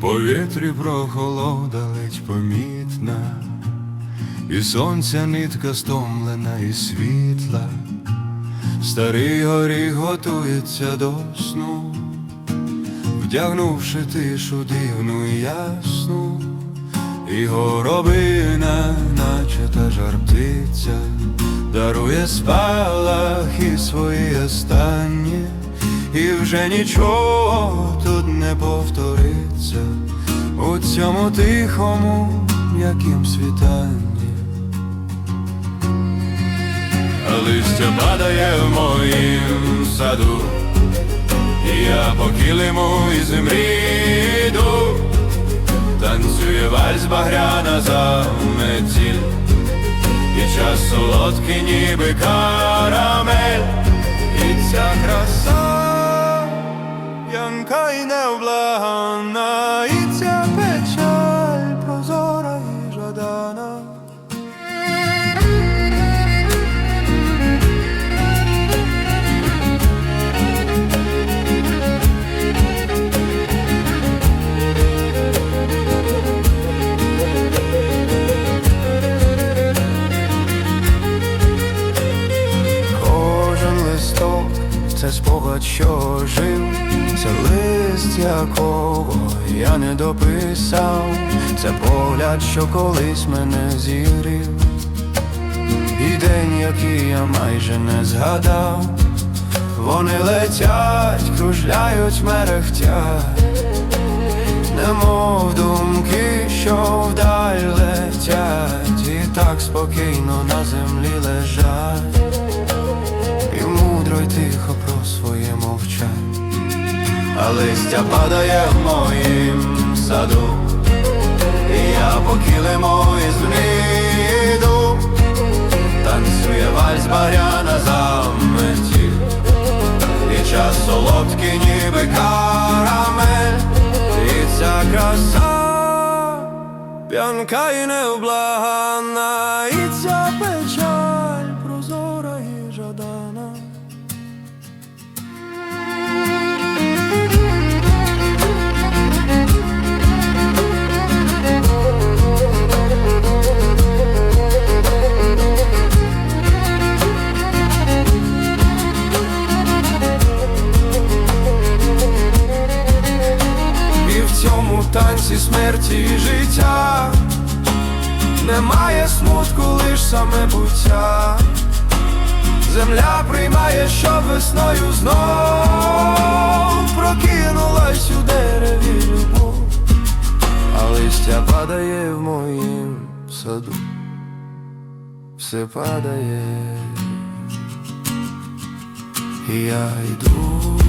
повітрі прохолода ледь помітна, і сонця нитка стомлена і світла, старий горіх готується до сну, вдягнувши тишу дивну і ясну, і горобина, наче та жар птиця, дарує спалах і свої останні, і вже нічого тут не повториться у цьому тихому, м'якім світанні. Листя падає в моїм саду, і я по килиму із мріду, танцює вальс багряна заметіль, і час солодкий, ніби карамель, і ця краса, янка й невблаганна, і ця печаль прозора і жадана. Кожен листок це спогад, що жив, це лист, якого я не дописав, це погляд, що колись мене зігрів, і день, який я майже не згадав, вони летять, кружляють, мерехтять, немов думки, що вдаль летять, і так спокійно на землі лежать. І мудро й тихо про своє мовчать, а листя падає в моїм саду, і я по килиму із гниду, танцює вальс баряна заметі, і час солодкий, ніби карамель, і ця краса. П'янка і невблагана, цьому танці смерті і життя немає смутку, лиш саме буття. Земля приймає, що весною знов прокинулась у дереві любов, а листя падає в моїм саду, все падає, і я йду.